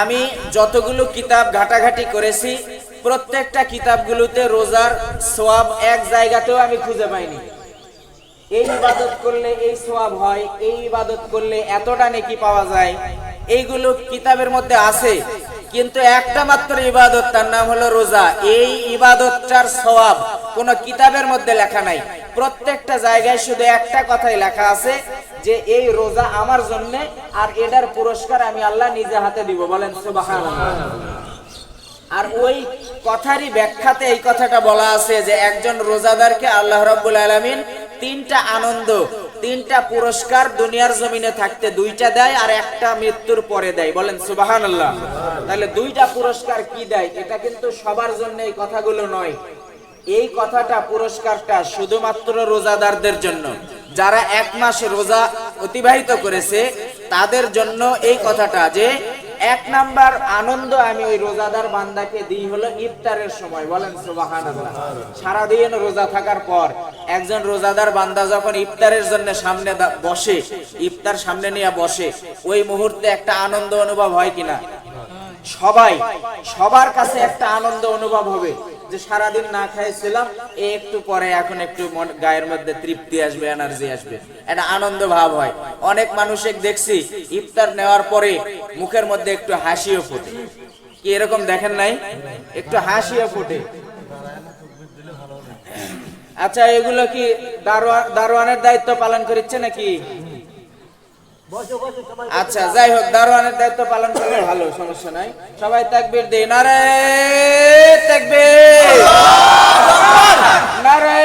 আমি যতগুলো কিতাব ঘাটাঘাটি করেছি, প্রত্যেকটা কিতাবগুলোতে রোজার সোয়াব এক জায়গাতেও আমি খুঁজে পাইনি। এই ইবাদত করলে এই সোয়াব হয়, এই ইবাদত করলে এতটা নেকি পাওয়া যায়। এইগুলো কিতাবের মধ্যে আছে, কিন্তু একটা মাত্র ইবাদত, তার নাম হলো রোজা। এই ইবাদতটার সওয়াব কোন কিতাবের মধ্যে লেখা নাই। প্রত্যেকটা জায়গায় শুধু একটা কথাই লেখা আছে যে এই রোজা আমার জন্য আর এটার পুরস্কার আমি আল্লাহ নিজে হাতে দিব। বলেন আর ওই কথারই ব্যাখ্যাতে এই কথাটা বলা আছে যে একজন রোজাদারকে আল্লাহ রাব্বুল আলামিন তিনটা আনন্দ, তিনটা পুরস্কার দুনিয়ার জমিনে থাকতে দুইটা দেয় আর একটা মৃত্যুর পরে দেয়। বলেন সুবাহান আল্লাহ তাহলে দুইটা পুরস্কার কি দেয়? এটা কিন্তু সবার জন্য এই কথাগুলো নয়। এই কথাটা পুরস্কারটা শুধুমাত্র রোজাদারদের জন্য। যারা এক মাস রোজা অতিবাহিত করেছে, তাদের জন্য এই কথাটা যে, এক নাম্বার আনন্দ আমি ওই রোজাদার বান্দাকে দিই হলো ইফতারের সময়। বলেন সুবহানাল্লাহ। সারাদিন রোজা থাকার পর একজন রোজাদার বান্দা যখন ইফতারের জন্য সামনে বসে, ইফতার সামনে নিয়ে বসে, ওই মুহূর্তে একটা আনন্দ অনুভব হয় কিনা? সবাই, সবার কাছে একটা আনন্দ অনুভব হবে। যে সারাদিন না খাইছিলাম একটু পরে এখন একটু গায়ের মধ্যে তৃপ্তি আসবে, এনার্জি আসবে। একটা আনন্দ ভাব হয়। অনেক মানুষের দেখছি, ইফতার নেওয়ার পরে মুখের মধ্যে একটু হাসিও ফোটে। কি এরকম দেখেন নাই? একটু হাসিও ফোটে। আচ্ছা এগুলো কি দারোয়ান দারোয়ানের দায়িত্ব পালন করছে নাকি? আচ্ছা যাই হোক, দারোয়ানের দায়িত্ব পালন করলে ভালো, সমস্যা নাই। সবাই তাকবীর দিন। নারে তাকবীর নারে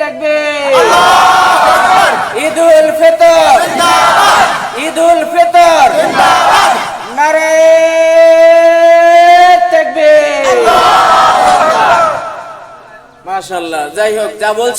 তাকবীর ঈদুল ফিতর ঈদুল ফিতর। নারে মাশাল্লাহ যাই হোক যা বলছে